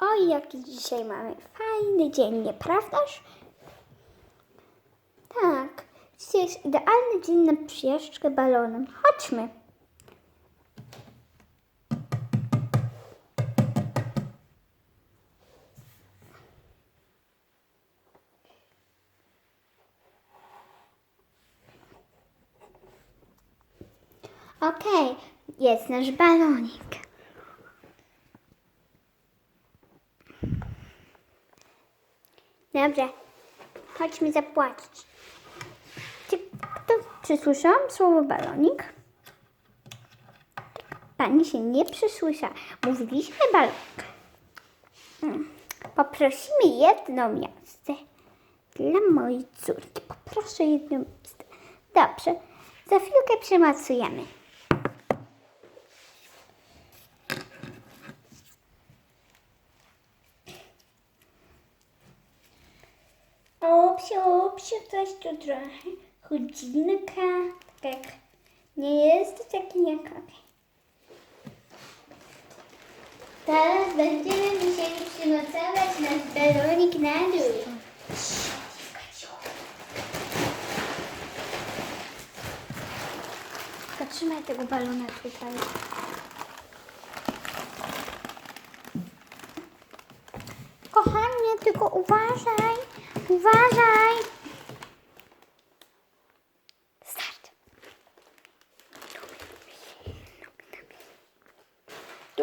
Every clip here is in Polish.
Oj, jaki dzisiaj mamy fajny dzień, nieprawdaż? Tak, dzisiaj jest idealny dzień na przyjażdżkę balonem. Chodźmy. Okej, jest nasz balonik. Dobrze, chodźmy zapłacić. Czy, kto, czy słyszałam słowo balonik? Pani się nie przysłyszała. Mówiliśmy balonik. Hmm. Poprosimy jedno miejsce dla mojej córki. Poproszę jedno miejsce. Dobrze, za chwilkę przemocujemy. Opsio, coś tu trochę. Chudzinka, tak nie jest taki jak. Teraz będziemy musieli przymocować nasz balonik na dół. Tylko trzymaj tego balona tutaj. Kochanie, tylko uważaj, uważaj.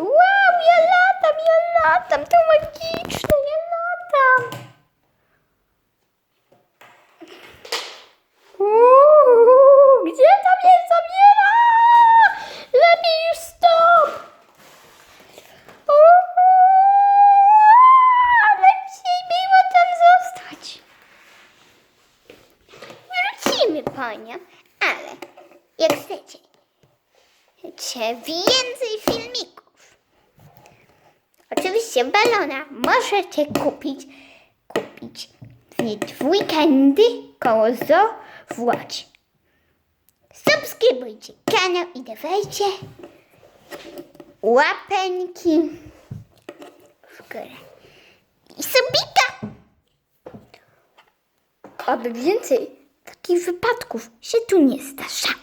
Wow, ja latam, ja latam, to magiczne, ja latam. Uuu, gdzie to mnie zabiera? Lepiej już stop. Uuu, lepiej było tam zostać. Wrócimy po nią, ale jak chcecie, chcecie więcej filmików. Oczywiście balona możecie kupić, kupić w weekendy koło zoo w Łodzi. Subskrybujcie kanał i dawajcie łapeńki w górę. I subika! Aby więcej takich wypadków się tu nie zdarzało.